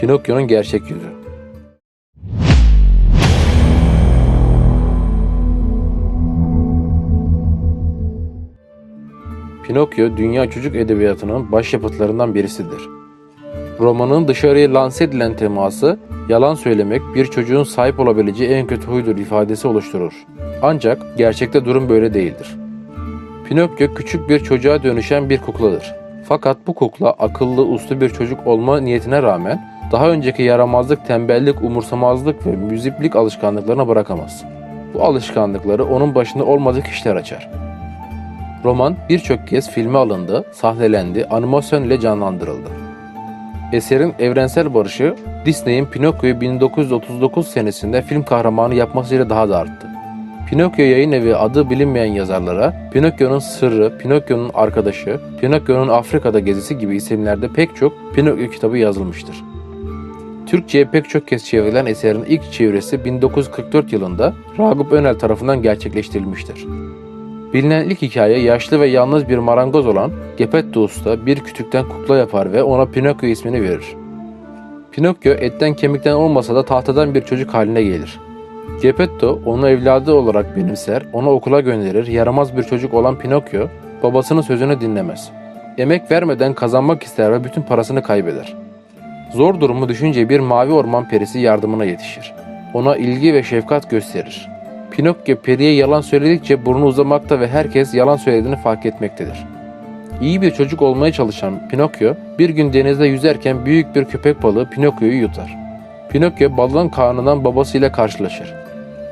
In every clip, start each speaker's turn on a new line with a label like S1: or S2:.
S1: Pinokyo'nun gerçek yüzü. Pinokyo, dünya çocuk edebiyatının başyapıtlarından birisidir. Romanın dışarıya lanse edilen teması, yalan söylemek bir çocuğun sahip olabileceği en kötü huydur ifadesi oluşturur. Ancak gerçekte durum böyle değildir. Pinokyo küçük bir çocuğa dönüşen bir kukladır. Fakat bu kukla akıllı, uslu bir çocuk olma niyetine rağmen daha önceki yaramazlık, tembellik, umursamazlık ve müziplik alışkanlıklarına bırakamaz. Bu alışkanlıkları onun başında olmadık işler açar. Roman birçok kez filme alındı, sahnelendi, animasyon ile canlandırıldı. Eserin evrensel barışı Disney'in Pinokyo'yu 1939 senesinde film kahramanı yapmasıyla daha da arttı. Pinokyo yayın evi adı bilinmeyen yazarlara Pinokyo'nun sırrı, Pinokyo'nun arkadaşı, Pinokyo'nun Afrika'da gezisi gibi isimlerde pek çok Pinokyo kitabı yazılmıştır. Türkçe'ye pek çok kez çevrilen eserin ilk çevirisi 1944 yılında Ragıp Önel tarafından gerçekleştirilmiştir. Bilinen ilk hikaye yaşlı ve yalnız bir marangoz olan Geppetto Usta bir kütükten kukla yapar ve ona Pinokyo ismini verir. Pinokyo etten kemikten olmasa da tahtadan bir çocuk haline gelir. Geppetto onu evladı olarak benimser, onu okula gönderir, yaramaz bir çocuk olan Pinokyo babasının sözünü dinlemez. Emek vermeden kazanmak ister ve bütün parasını kaybeder. Zor durumu düşünce bir mavi orman perisi yardımına yetişir. Ona ilgi ve şefkat gösterir. Pinokyo periye yalan söyledikçe burnu uzamakta ve herkes yalan söylediğini fark etmektedir. İyi bir çocuk olmaya çalışan Pinokyo bir gün denizde yüzerken büyük bir köpek balığı Pinokyo'yu yutar. Pinokyo balığın karnından babasıyla karşılaşır.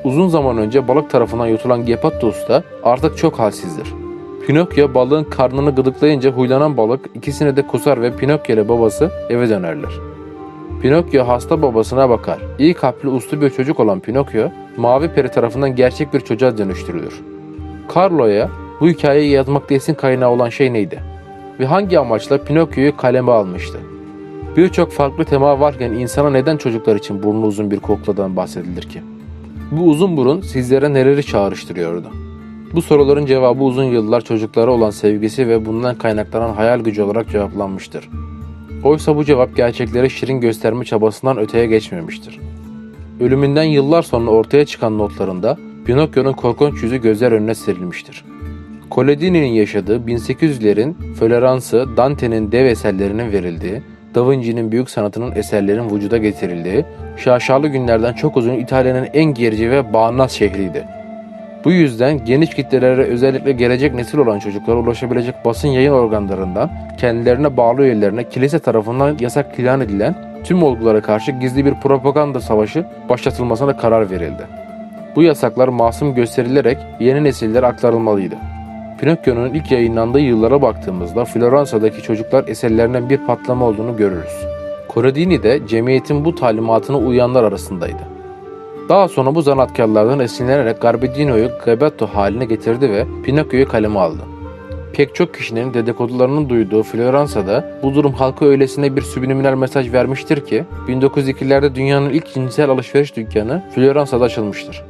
S1: Uzun zaman önce balık tarafından yutulan Geppetto Usta artık çok halsizdir. Pinokyo balığın karnını gıdıklayınca huylanan balık ikisini de kusar ve Pinokyo ile babası eve dönerler. Pinokyo hasta babasına bakar. İyi kalpli uslu bir çocuk olan Pinokyo, Mavi Peri tarafından gerçek bir çocuğa dönüştürülür. Carlo'ya bu hikayeyi yazmakta esin kaynağı olan şey neydi? Ve hangi amaçla Pinokyo'yu kaleme almıştı? Birçok farklı tema varken insana neden çocuklar için burnu uzun bir kukladan bahsedilir ki? Bu uzun burun sizlere neleri çağrıştırıyordu? Bu soruların cevabı uzun yıllar çocuklara olan sevgisi ve bundan kaynaklanan hayal gücü olarak cevaplanmıştır. Oysa bu cevap gerçekleri şirin gösterme çabasından öteye geçmemiştir. Ölümünden yıllar sonra ortaya çıkan notlarında Pinokyo'nun korkunç yüzü gözler önüne serilmiştir. Coledini'nin yaşadığı 1800'lerin Floransı, Dante'nin dev eserlerinin verildiği, Da Vinci'nin büyük sanatının eserlerin vücuda getirildiği, şaşalı günlerden çok uzun İtalya'nın en gerici ve bağnaz şehriydi. Bu yüzden geniş kitlelere özellikle gelecek nesil olan çocuklara ulaşabilecek basın yayın organlarından kendilerine bağlı üyelerine kilise tarafından yasak ilan edilen tüm olgulara karşı gizli bir propaganda savaşı başlatılmasına karar verildi. Bu yasaklar masum gösterilerek yeni nesillere aktarılmalıydı. Pinokyo'nun ilk yayınlandığı yıllara baktığımızda Floransa'daki çocuklar eserlerinden bir patlama olduğunu görürüz. Corradini de cemiyetin bu talimatına uyanlar arasındaydı. Daha sonra bu zanaatkarlardan esinlenerek Garbedino'yu Gabetto haline getirdi ve Pinokyo'yu kaleme aldı. Pek çok kişinin dedikodularının duyduğu Floransa'da bu durum halka öylesine bir subliminal mesaj vermiştir ki 1902'lerde dünyanın ilk cinsel alışveriş dükkanı Floransa'da açılmıştır.